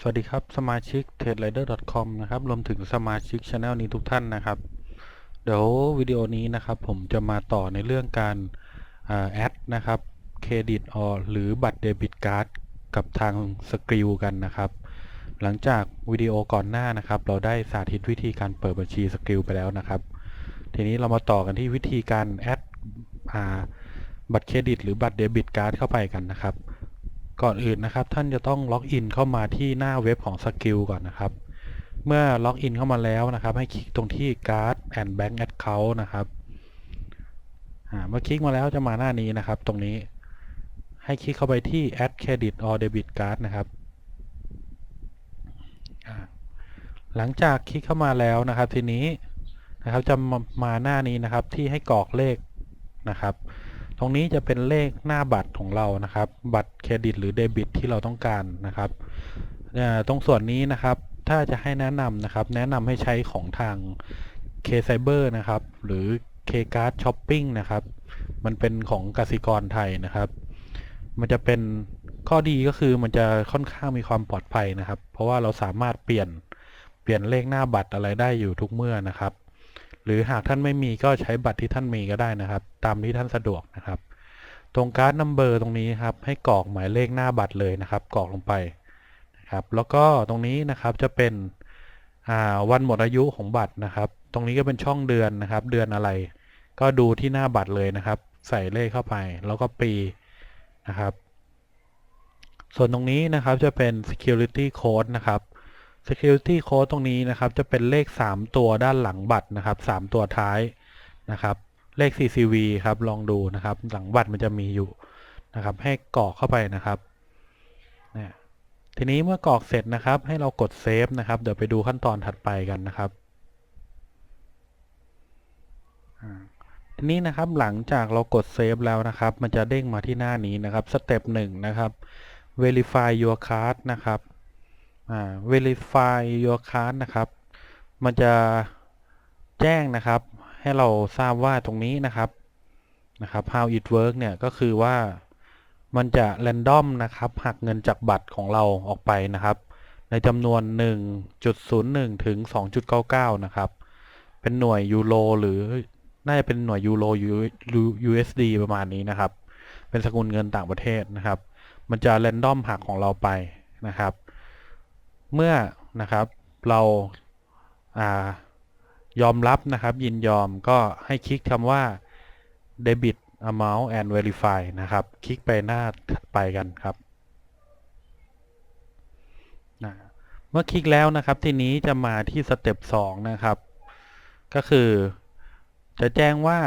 สวัสดีครับ สมาชิก trader.com นะครับ รวมถึงสมาชิกช anel นี้ทุกท่านนะครับ เดี๋ยววิดีโอนี้นะครับ ผมจะมาต่อในเรื่องการแอดนะครับเครดิตออหรือบัตรเดบิตการ์ดกับทางสกิลกันนะครับ หลังจากวิดีโอก่อนหน้านะครับ เราได้สาธิตวิธีการเปิดบัญชีสกิลไปแล้วนะครับ ทีนี้เรามาต่อกันที่วิธีการแอดบัตรเครดิตหรือบัตรเดบิตการ์ดเข้าไปกันนะครับ ก่อนอื่นนะครับ ท่านจะต้องล็อกอินเข้ามาที่หน้าเว็บของสกิลก่อนนะครับ เมื่อล็อกอินเข้ามาแล้วนะครับ ให้คลิกตรงที่ Card and Bank Account นะครับเมื่อคลิกมาแล้วจะมาหน้านี้นะครับ ตรงนี้ให้คลิกเข้าไปที่ Add Credit or Debit Card นะครับหลังจากคลิกเข้ามาแล้วนะครับ ทีนี้นะครับจะมาหน้านี้นะครับที่ให้กรอกเลขนะครับ ตรงนี้จะเป็นเลขหน้าบัตรของเรานะครับ บัตรเครดิตหรือเดบิต ที่เราต้องการนะครับตรงส่วนนี้นะครับ ถ้าจะให้แนะนำนะครับ แนะนำให้ใช้ของทาง K Cyber นะครับ หรือ K Card Shopping นะครับ มันเป็นของกสิกรไทยนะครับ มันจะเป็นข้อดีก็คือมันจะค่อนข้างมีความปลอดภัยนะครับ เพราะว่าเราสามารถเปลี่ยนเปลี่ยนเลขหน้าบัตรอะไรได้อยู่ทุกเมื่อนะครับ หรือหากท่านไม่มีก็ใช้บัตรที่ท่านมีก็ได้นะครับ ตามที่ท่านสะดวกนะครับ ตรงการ์ดนัมเบอร์ตรงนี้ครับ ให้กรอกหมายเลขหน้าบัตรเลยนะครับ กรอกลงไปนะครับ แล้วก็ตรงนี้นะครับจะเป็นวันหมดอายุของบัตรนะครับ ตรงนี้ก็เป็นช่องเดือนนะครับ เดือนอะไร ก็ดูที่หน้าบัตรเลยนะครับ ใส่เลขเข้าไป แล้วก็ปีนะครับ ส่วนตรงนี้นะครับจะเป็น security code นะครับ security code ตรงนี้นะครับ จะเป็นเลข 3 ตัวด้านหลังบัตรนะครับ 3 ตัวท้ายนะครับ เลข CCV ครับ ลองดูนะครับ หลังบัตรมันจะมีอยู่นะครับ ให้กรอกเข้าไปนะครับเนี่ยทีนี้เมื่อกรอกเสร็จนะครับ ให้เรากดเซฟนะครับ เดี๋ยวไปดูขั้นตอนถัดไปกันนะครับทีนี้นะครับหลังจากเรากดเซฟแล้วนะครับ มันจะเด้งมาที่หน้านี้นะครับสเต็ปหนึ่งนะครับ verify your card นะครับ verify your card นะครับ มันจะแจ้งนะครับ ให้เราทราบว่าตรงนี้นะครับนะครับ how it work เนี่ยก็คือว่ามันจะ random นะครับหักเงินจากบัตรของเราออกไปนะครับ ในจำนวน 1.01 ถึง 2.99 นะครับ เป็นหน่วยยูโรหรือน่าจะเป็นหน่วยยูโร USD ประมาณนี้นะครับ เป็นสกุลเงินต่างประเทศนะครับ มันจะ random หักของเราไปนะครับ เมื่อนะครับเราอายอมรับนะครับ ยินยอมก็ให้คลิกคำว่า debit amount and verify นะครับ คลิกไปหน้าถัดไปกันครับนะเมื่อคลิกแล้วนะครับ ทีนี้จะมาที่สเต็ป2นะครับ ก็คือจะแจ้งว่า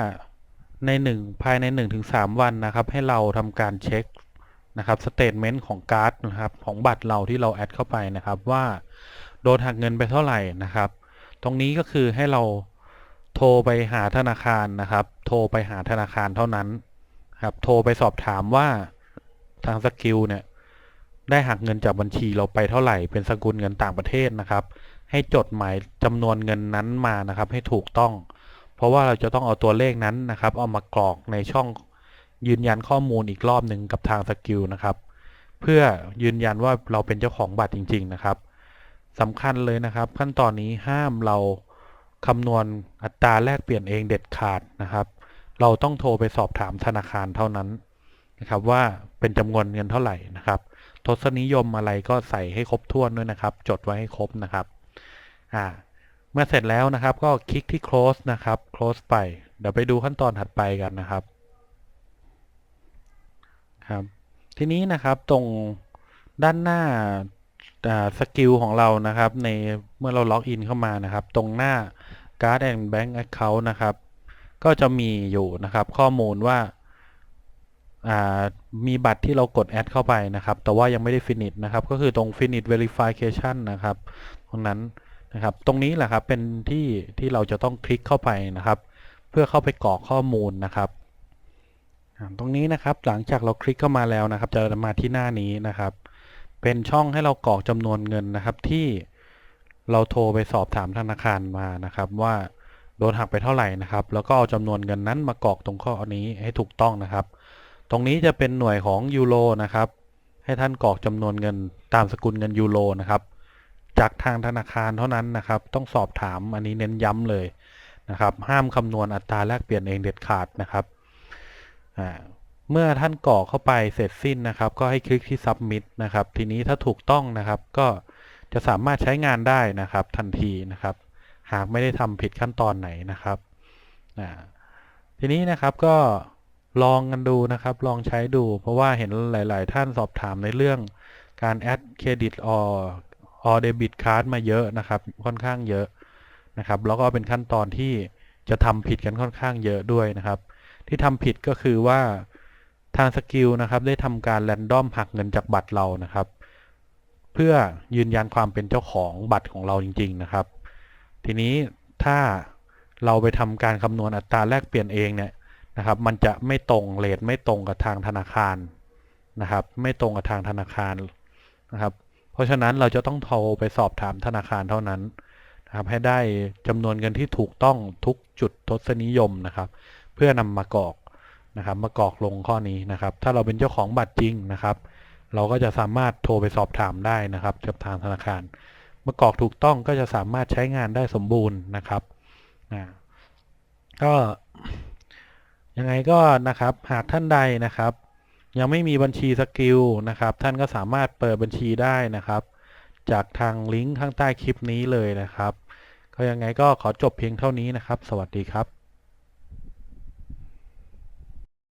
ใน 1 ภายใน 1-3 วันนะครับ ให้เราทำการเช็ค นะครับสเตทเมนต์ของการ์ดนะครับของบัตรเราที่เราแอดเข้าไปนะครับว่าโดนหักเงินไปเท่าไหร่นะครับ ตรงนี้ก็คือให้เราโทรไปหาธนาคารนะครับ โทรไปหาธนาคารเท่านั้นครับโทรไปสอบถามว่าทางสกิลเนี่ยได้หักเงินจากบัญชีเราไปเท่าไหร่เป็นสกุลเงินต่างประเทศนะครับ ให้จดหมายจำนวนเงินนั้นมานะครับ ให้ถูกต้อง เพราะว่าเราจะต้องเอาตัวเลขนั้นนะครับ เอามากรอกในช่อง ยืนยันข้อมูลอีกรอบหนึ่งกับทางสกิลนะครับ เพื่อยืนยันว่าเราเป็นเจ้าของบัตรจริง ๆ นะครับสำคัญเลยนะครับ ขั้นตอนนี้ห้ามเราคำนวณอัตราแลกเปลี่ยนเองเด็ดขาดนะครับ เราต้องโทรไปสอบถามธนาคารเท่านั้นนะครับว่าเป็นจำนวนเงินเท่าไหร่นะครับ ทศนิยมอะไรก็ใส่ให้ครบถ้วนด้วยนะครับ จดไว้ให้ครบนะครับอ่าเมื่อเสร็จแล้วนะครับก็คลิกที่ close นะครับ close ไป เดี๋ยวไปดูขั้นตอนถัดไปกันนะครับ ครับ ทีนี้นะครับตรงด้านหน้าสกิลของเรานะครับ ในเมื่อเราล็อกอินเข้ามานะครับ ตรงหน้า Card and Bank Account นะครับ ก็จะมีอยู่นะครับ ข้อมูลว่ามีบัตรที่เรากดแอดเข้าไปนะครับ แต่ว่ายังไม่ได้ฟินิชนะครับ ก็คือตรง finish verification นะครับ ตรงนั้นนะครับ ตรงนี้แหละครับเป็นที่ที่เราจะต้องคลิกเข้าไปนะครับ เพื่อเข้าไปกรอกข้อมูลนะครับ ตรงนี้นะครับหลังจากเราคลิกเข้ามาแล้วนะครับ จะมาที่หน้านี้นะครับ เป็นช่องให้เรากรอกจำนวนเงินนะครับ ที่เราโทรไปสอบถามธนาคารมานะครับ ว่าโดนหักไปเท่าไหร่นะครับ แล้วก็เอาจำนวนเงินนั้นมากรอกตรงข้อนี้ให้ถูกต้องนะครับ ตรงนี้จะเป็นหน่วยของยูโรนะครับ ให้ท่านกรอกจำนวนเงินตามสกุลเงินยูโรนะครับ จากทางธนาคารเท่านั้นนะครับ ต้องสอบถามอันนี้เน้นย้ำเลยนะครับ ห้ามคำนวณอัตราแลกเปลี่ยนเองเด็ดขาดนะครับ เมื่อท่านกรอกเข้าไปเสร็จสิ้นนะครับ ก็ให้คลิกที่ submit นะครับ ทีนี้ถ้าถูกต้องนะครับ ก็จะสามารถใช้งานได้นะครับ ทันทีนะครับ หากไม่ได้ทำผิดขั้นตอนไหนนะครับทีนี้นะครับก็ลองกันดูนะครับ ลองใช้ดู เพราะว่าเห็นหลาย ๆ ท่านสอบถามในเรื่องการแอดเครดิตอออเดบิตการ์ดมาเยอะนะครับ ค่อนข้างเยอะนะครับ แล้วก็เป็นขั้นตอนที่จะทำผิดกันค่อนข้างเยอะด้วยนะครับ ที่ทำผิดก็คือว่าทางสกิลนะครับได้ทำการแรนดอมหักเงินจากบัตรเรานะครับ เพื่อยืนยันความเป็นเจ้าของบัตรของเราจริง ๆ นะครับ ทีนี้ถ้าเราไปทำการคำนวณอัตราแลกเปลี่ยนเองเนี่ยนะครับ มันจะไม่ตรงเรทไม่ตรงกับทางธนาคารนะครับ ไม่ตรงกับทางธนาคารนะครับ เพราะฉะนั้นเราจะต้องโทรไปสอบถามธนาคารเท่านั้นนะครับให้ได้จำนวนเงินที่ถูกต้องทุกจุดทศนิยมนะครับ พื่อนำมากรอกนะครับ มากรอกลงข้อนี้นะครับ ถ้าเราเป็นเจ้าของบัตรจริงนะครับ เราก็จะสามารถโทรไปสอบถามได้นะครับกับทางธนาคารเมื่อกรอกถูกต้องก็จะสามารถใช้งานได้สมบูรณ์นะครับนะก็ยังไงก็นะครับหากท่านใดนะครับ ยังไม่มีบัญชีสกิลนะครับ ท่านก็สามารถเปิดบัญชีได้นะครับ จากทางลิงก์ข้างใต้คลิปนี้เลยนะครับ ก็ยังไงก็ขอจบเพียงเท่านี้นะครับ สวัสดีครับ